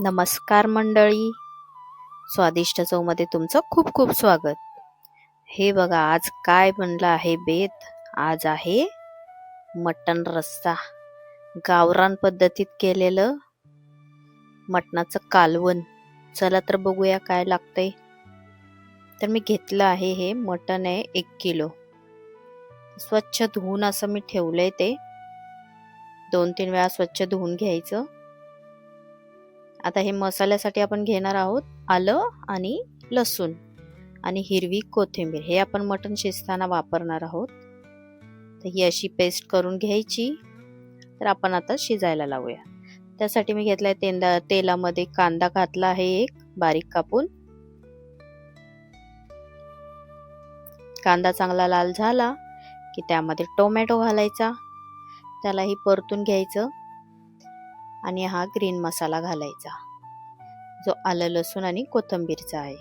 नमस्कार मंडळी. स्वादिष्ट चौमध्ये तुमचं खूप खूप स्वागत. हे बघा आज काय बनलं आहे बेत? आज आहे मटण रस्सा. गावरान पद्धतीत केलेलं मटणाचं कालवण. चला तर बघूया काय लागतंय. तर मी घेतलं आहे हे मटण आहे एक किलो. स्वच्छ धुवून असं मी ठेवलंय ते. दोन तीन वेळा स्वच्छ धुवून घ्यायचं. आता हे मसाल्यासाठी आपण घेणार आहोत आलं आणि लसूण आणि हिरवी कोथिंबीर. हे आपण मटण शिजताना वापरणार आहोत. तर ही अशी पेस्ट करून घ्यायची. तर आपण आता शिजायला लावूया. त्यासाठी मी घेतलाय तेंदा तेलामध्ये कांदा घातला आहे एक बारीक कापून. कांदा चांगला लाल झाला की त्यामध्ये टोमॅटो घालायचा. त्यालाही परतून घ्यायचं. आणि हा ग्रीन मसाला घालायचा. जो आलं लसूण आणि कोथिंबीरचा आहे.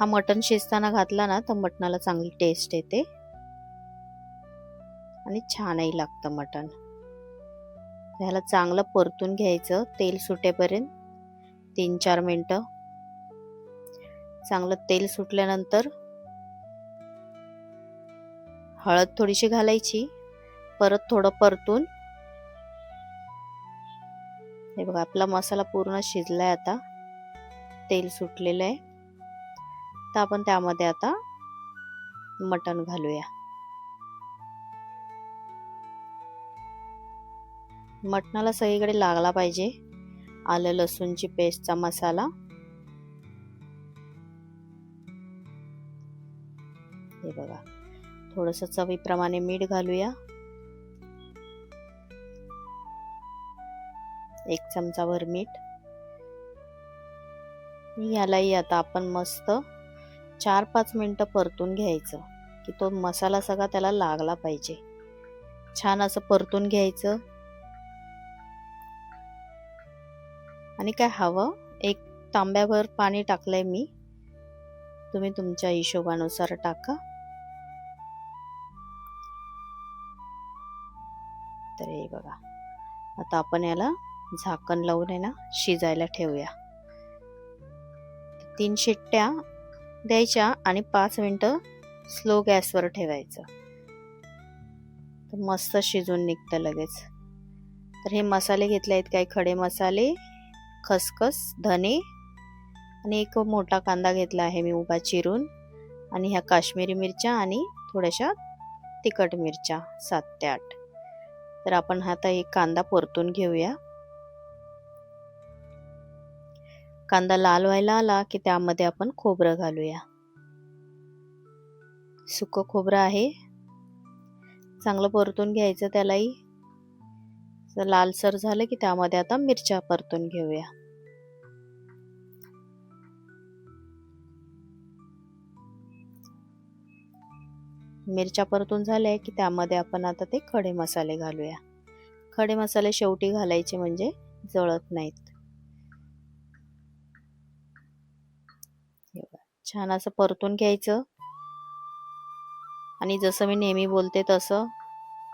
हा मटण शिजताना घातला ना तर मटणाला चांगली टेस्ट येते. आणि छानही लागतं मटण. ह्याला चांगलं परतून घ्यायचं तेल सुटेपर्यंत तीन चार मिनटं. चांगलं तेल सुटल्यानंतर हळद थोडीशी घालायची. परत थोडं परतून हे बघा आपला मसाला पूर्ण शिजलाय आता. तेल सुटलेलं आहे. तर आपण त्यामध्ये आता मटण घालूया. मटणाला सगळीकडे लागला पाहिजे. आलं लसूणची पेस्टचा मसाला. हे बघा थोडस चवीप्रमाणे मीठ घालूया. एक चमचाभर मीठ. यालाही आता आपण मस्त चार पाच मिनटं परतून घ्यायचं की तो मसाला सगळा त्याला लागला पाहिजे. छान असं परतून घ्यायचं. आणि काय हवं? एक तांब्याभर पाणी टाकलंय मी. तुम्ही तुमच्या हिशोबानुसार टाका. तर हे बघा. आता आपण याला झाकण लावून आहे ना शिजायला ठेवूया. तीन शिट्ट्या द्यायच्या आणि पाच मिनटं स्लो गॅसवर ठेवायचं. तर मस्त शिजून निघतं लगेच. तर हे मसाले घेतले आहेत काही खडे मसाले खसखस धने आणि एक मोठा कांदा घेतला आहे मी उभा चिरून. आणि ह्या काश्मीरी मिरच्या आणि थोड्याशा तिखट मिरच्या सात ते आठ. तर आपण आता एक कांदा परतून घेऊया. कांदा लाल व्हायला आला की त्यामध्ये आपण खोबरं घालूया. सुकं खोबरं आहे. चांगलं परतून घ्यायचं त्यालाही. लालसर झालं की त्यामध्ये आता मिरच्या परतून घेऊया. मिरच्या परतून झाल्या की त्यामध्ये आपण आता ते खडे मसाले घालूया. खडे मसाले शेवटी घालायचे म्हणजे जळत नाहीत. छान असं परतून घ्यायचं. आणि जसं मी नेहमी बोलते तसं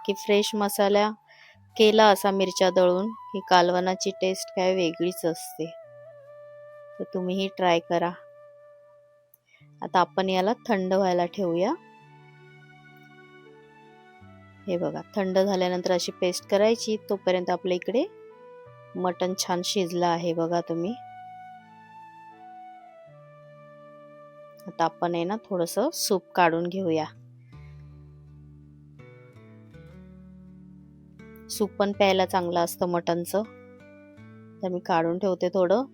की फ्रेश मसाला केला असा मिरच्या दळून ही कालवनाची टेस्ट काय वेगळीच असते. तर तुम्हीही ट्राय करा. आता आपण याला थंड व्हायला ठेवूया. हे बघा थंड झाल्यानंतर अशी पेस्ट करायची तोपर्यंत आपल्या इकडे मटण छान शिजलं आहे बघा तुम्ही. आता आपण आहे ना थोडंसं सूप काढून घेऊया. सूप पण प्यायला चांगलं असतं मटनचं. तर मी काढून ठेवते थोडं.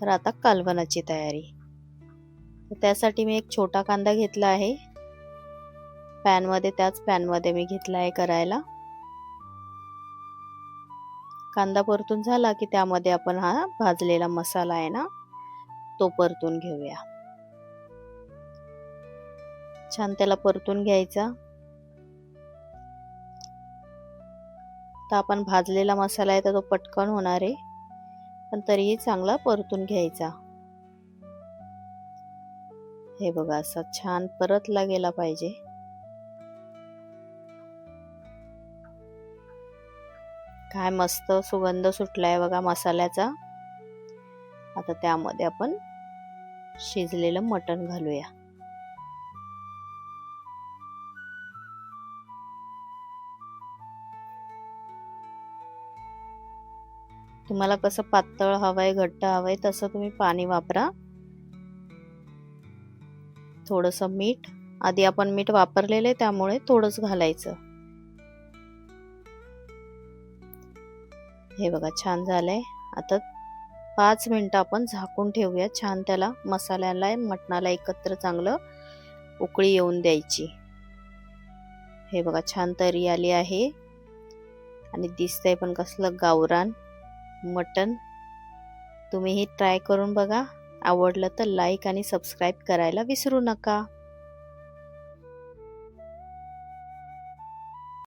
तर आता कालवनाची तयारी. तर त्यासाठी मी एक छोटा कांदा घेतला आहे. पॅनमध्ये त्याच पॅनमध्ये मी घेतला आहे करायला. कांदा परतून झाला की त्यामध्ये आपण हा भाजलेला मसाला आहे ना तो परतून घेऊया. छान त्याला परतून घ्यायचा. तर आपण भाजलेला मसाला आहे तर तो पटकन होणार आहे. पण तरीही चांगला परतून घ्यायचा. हे बघा असा छान परतला गेला पाहिजे. काय मस्त सुगंध सुटलाय बघा मसाल्याचा. आता त्यामध्ये आपण शिजलेलं मटण घालूया. तुम्हाला कसं पातळ हवंय घट्ट हवंय तसं तुम्ही पाणी वापरा. थोडस मीठ. आधी आपण मीठ वापरलेलं आहे त्यामुळे थोडंच घालायचं. हे बघा छान झालंय. आता पाच मिनटं आपण झाकून ठेवूया. छान त्याला मसाल्याला मटणाला एकत्र चांगलं उकळी येऊन द्यायची. हे बघा छान तरी आली आहे. आणि दिसतंय पण कसलं गावरान मटन तुम्हीही ट्राय करून बघा. आवडलं तर लाईक आणि सबस्क्राईब करायला विसरू नका.